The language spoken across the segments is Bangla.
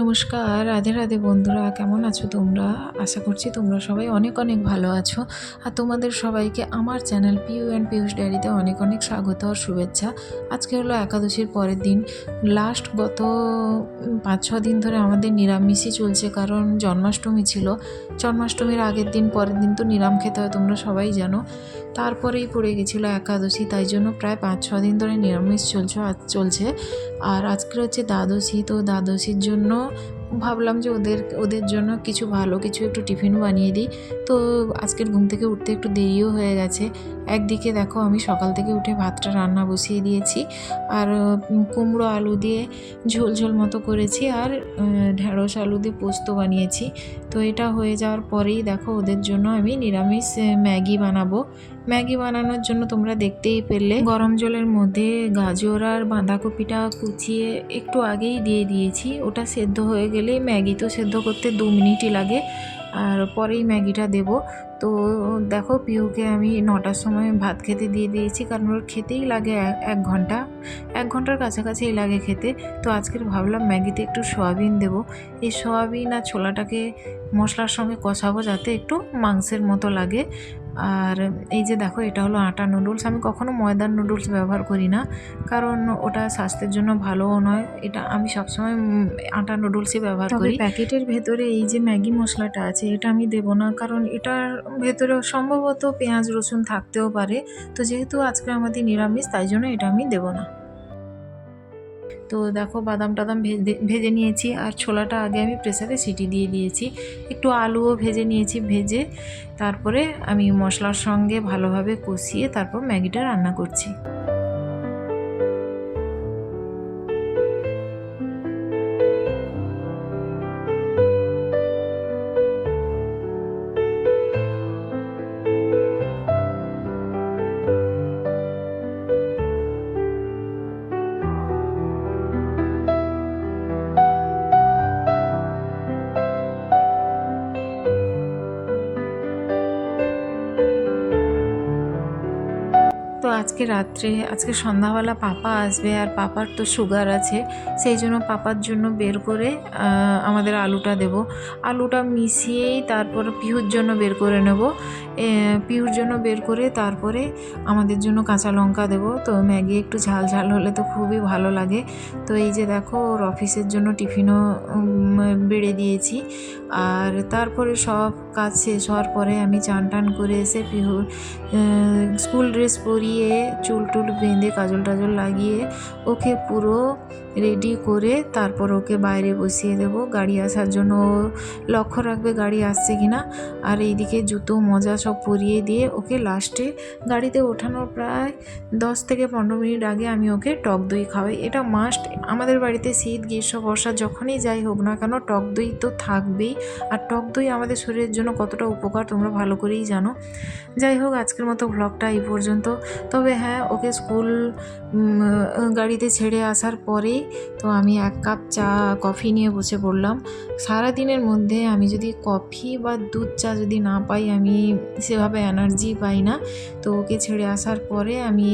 নমস্কার, রাধে রাধে বন্ধুরা, কেমন আছো তোমরা? আশা করছি তোমরা সবাই অনেক অনেক ভালো আছো। আর তোমাদের সবাইকে আমার চ্যানেল পিউ অ্যান্ড পিউষ ডায়েরিতে অনেক অনেক স্বাগত আর শুভেচ্ছা। আজকে হলো একাদশীর পরের দিন। লাস্ট গত পাঁচ, ছ দিন ধরে আমাদের নিরামিষই চলছে, কারণ জন্মাষ্টমী ছিল। জন্মাষ্টমীর আগের দিন, পরের দিন তো নিরাম খেতে হয়, তোমরা সবাই জানো। তারপরেই পড়ে গেছিল একাদশী, তাই জন্য প্রায় পাঁচ, ছ দিন ধরে নিরামিষ চলছে চলছে। আর আজকে হচ্ছে দ্বাদশী, তো দ্বাদশীর জন্য 안녕. ভাবলাম যে ওদের ওদের জন্য কিছু ভালো কিছু একটু টিফিন বানিয়ে দিই। তো আজকের ঘুম থেকে উঠতে একটু দেরিও হয়ে গেছে। একদিকে দেখো আমি সকাল থেকে উঠে ভাতটা রান্না বসিয়ে দিয়েছি আর কুমড়ো আলু দিয়ে ঝোল ঝোল মতো করেছি আর ঢেঁড়স আলু দিয়ে পোস্ত বানিয়েছি। তো এটা হয়ে যাওয়ার পরেই দেখো ওদের জন্য আমি নিরামিষ ম্যাগি বানাবো। ম্যাগি বানানোর জন্য তোমরা দেখতেই পেলে গরম জলের মধ্যে গাজর আর বাঁধাকপিটা কুচিয়ে একটু আগেই দিয়ে দিয়েছি। ওটা সেদ্ধ হয়ে গেলেই ম্যাগি তো সেদ্ধ করতে দু মিনিটই লাগে, আর পরেই ম্যাগিটা দেব। তো দেখো পিউকে আমি নটার সময় ভাত খেতে দিয়ে দিয়েছি, কারণ ওর খেতেই লাগে এক- ঘণ্টা, এক ঘণ্টার কাছাকাছিই লাগে খেতে। তো আজকের ভাবলাম ম্যাগিতে একটু সয়াবিন দেবো। এই সয়াবিন আর ছোলাটাকে মশলার সঙ্গে কষাবো যাতে একটু মাংসের মতো লাগে। আর এই যে দেখো এটা হলো আটা নুডলস আমি কখনো ময়দার নুডলস ব্যবহার করি না কারণ ওটা স্বাস্থ্যের জন্য ভালোও নয়। এটা আমি সবসময় আটা নুডলসই ব্যবহার করি। প্যাকেটের ভেতরে এই যে ম্যাগি মশলাটা আছে এটা আমি দেব না কারণ এটার ভেতরে সম্ভবত পেঁয়াজ রসুন থাকতেও পারে। তো যেহেতু আজকে আমাদের নিরামিষ তাই জন্য এটা আমি দেবো না। তো দেখো বাদাম টাদাম ভেজে ভেজে নিয়েছি। আর ছোলাটা আগে আমি প্রেসারে সিটি দিয়ে দিয়েছি। একটু আলুও ভেজে নিয়েছি ভেজে। তারপরে আমি মশলার সঙ্গে ভালোভাবে কষিয়ে তারপর ম্যাগিটা রান্না করছি। আজকে রাত্রে, আজকে সন্ধ্যাবেলা পাপা আসবে আর পাপার তো সুগার আছে, সেই জন্য পাপার জন্য বের করে আমাদের আলুটা দেব। আলুটা মিশিয়েই তারপর পিহুর জন্য বের করে নেব। পিহুর জন্য বের করে তারপরে আমাদের জন্য কাঁচা লঙ্কা দেবো। তো ম্যাগি একটু ঝাল ঝাল হলে তো খুবই ভালো লাগে। তো এই যে দেখো, ওর অফিসের জন্য টিফিনও বেড়ে দিয়েছি। আর তারপরে সব কাজ শেষ হওয়ার পরে আমি চান টান করে এসে পিহুর স্কুল ড্রেস পরিয়ে চুল টুল বেঁধে কাজল টাজল লাগিয়ে ওকে পুরো রেডি করে তারপর ওকে বাইরে বসিয়ে দেব। গাড়ি আসার জন্য লক্ষ্য রাখবে গাড়ি আসছে কি না আর এইদিকে জুতো, মোজা সব পরিয়ে দিয়ে ওকে লাস্টে গাড়িতে ওঠানোর প্রায় দশ থেকে পনেরো মিনিট আগে আমি ওকে টক দই খাওয়াই। এটা মাস্ট আমাদের বাড়িতে শীত, গ্রীষ্ম, বর্ষা যখনই যাই হোক না কেন টক দই তো থাকবেই। আর টক দই আমাদের শরীরের জন্য কতটা উপকার তোমরা ভালো করেই জানো। যাই হোক, আজকের মতো ব্লগটা এই পর্যন্ত। তবে হ্যাঁ ওকে স্কুল গাড়িতে ছেড়ে আসার পরেই তো আমি এক কাপ চা, কফি নিয়ে বসে পড়লাম। সারা দিনের মধ্যে আমি যদি কফি বা দুধ চা যদি না পাই, আমি সেভাবে এনার্জি পাই না। তো ওকে ছেড়ে আসার পরে আমি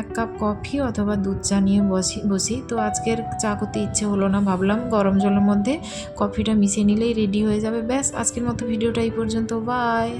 এক কাপ কফি অথবা দুধ চা নিয়ে বসি বসি। তো আজকের চা করতে ইচ্ছে হলো না ভাবলাম, গরম জলের মধ্যে কফিটা মিশিয়ে নিলেই রেডি হয়ে যাবে। ব্যাস, আজকের মতো ভিডিওটা এই পর্যন্ত। বাই!